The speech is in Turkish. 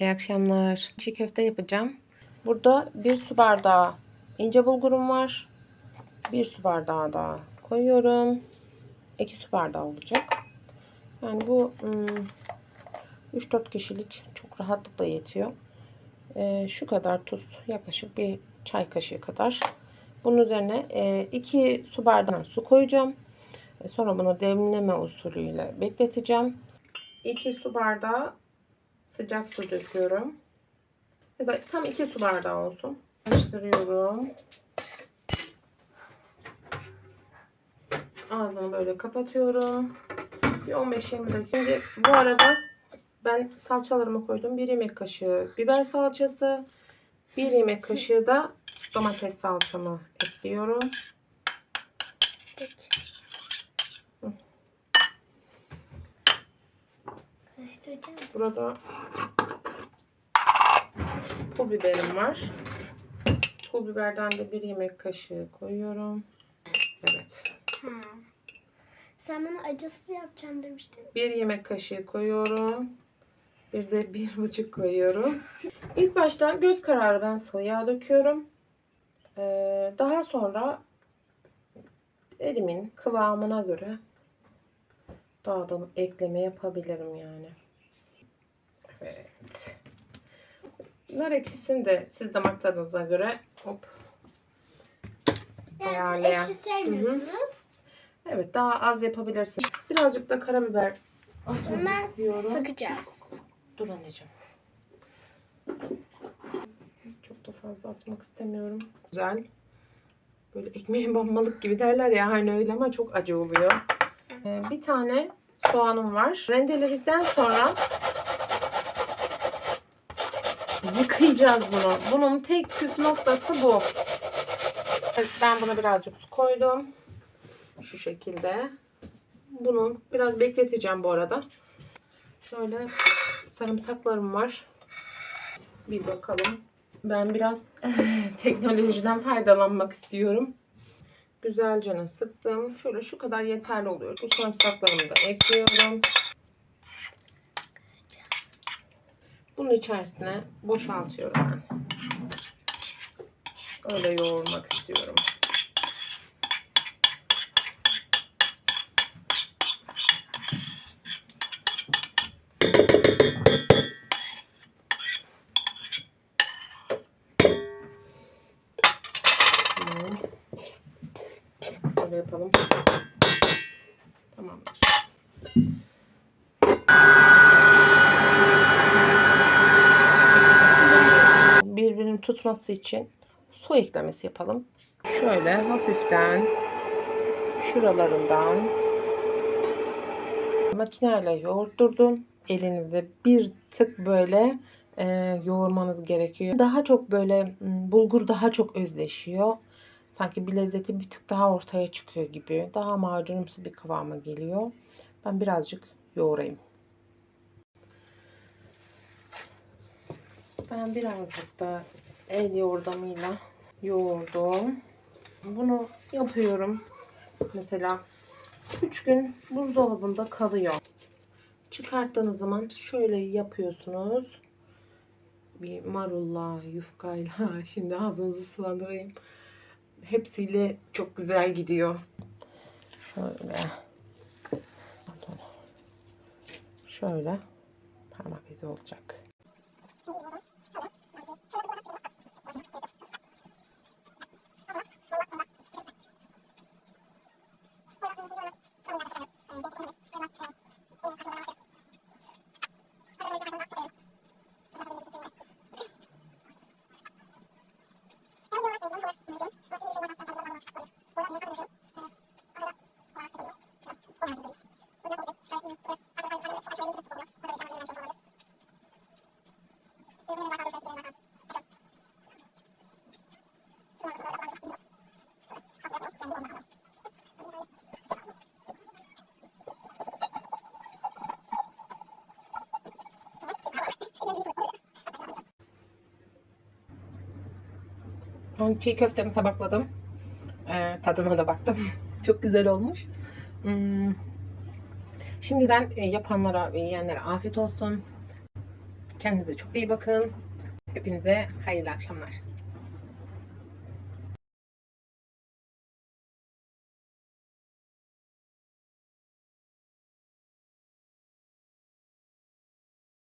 İyi akşamlar. Çiğ köfte yapacağım. Burada bir su bardağı ince bulgurum var. Bir su bardağı daha koyuyorum. İki su bardağı olacak. Yani bu hmm, 3-4 kişilik çok rahatlıkla yetiyor. Ee, şu kadar tuz yaklaşık bir çay kaşığı kadar. Bunun üzerine 2 su bardağı su koyacağım. E, Sonra bunu demleme usulüyle bekleteceğim. 2 su bardağı sıcak su döküyorum. Ya da tam 2 su bardağı olsun. Karıştırıyorum. Ağzını böyle kapatıyorum. Bir 15-20 dakika. Şimdi bu arada ben salçalarımı koydum. 1 yemek kaşığı biber salçası. 1 yemek kaşığı da domates salçamı ekliyorum. Peki. Burada pul biberim var. Pul biberden de bir yemek kaşığı koyuyorum. Evet. Ha. Sen bana acısız yapacağım demiştin. Bir yemek kaşığı koyuyorum. Bir de bir buçuk koyuyorum. İlk başta göz kararı ben sıvı yağ döküyorum. Ee, daha sonra elimin kıvamına göre daha da ekleme yapabilirim yani. Evet. Nar ekşisini de siz damak tadınıza göre hop Yani Ayarlayan. ekşi sevmiyorsunuz. Evet daha az yapabilirsiniz. Birazcık da karabiber istiyorum. sıkacağız. Dur anneciğim. Çok da fazla atmak istemiyorum. Güzel. Böyle ekmeğe banmalık gibi derler ya hani öyle ama çok acı oluyor. Ee, bir tane soğanım var. Rendeledikten sonra yıkayacağız bunu. Bunun tek püf noktası bu. Ben buna birazcık su koydum. Şu şekilde. Bunu biraz bekleteceğim bu arada. Şöyle sarımsaklarım var. Bir bakalım. Ben biraz teknolojiden faydalanmak istiyorum. Güzelce sıktım. Şöyle şu kadar yeterli oluyor. Bu sarımsaklarımı da ekliyorum. Bunun içerisine boşaltıyorum ben. Öyle yoğurmak istiyorum. Böyle yapalım. Tamamdır. Tutması için su eklemesi yapalım. Şöyle hafiften şuralarından makineyle yoğurtturdum. Elinizde bir tık böyle e, yoğurmanız gerekiyor. Daha çok böyle bulgur daha çok özleşiyor. Sanki bir lezzeti bir tık daha ortaya çıkıyor gibi. Daha macunumsu bir kıvama geliyor. Ben birazcık yoğurayım. Ben birazcık da el yordamıyla yoğurdum. Bunu yapıyorum. Mesela 3 gün buzdolabında kalıyor. Çıkarttığınız zaman şöyle yapıyorsunuz. Bir marulla, yufkayla şimdi ağzınızı sulandırayım. Hepsiyle çok güzel gidiyor. Şöyle. Şöyle parmak izi olacak. Ben çiğ köftemi tabakladım. Ee, tadına da baktım. Çok güzel olmuş. Hmm. Şimdiden e, yapanlara ve yiyenlere afiyet olsun. Kendinize çok iyi bakın. Hepinize hayırlı akşamlar.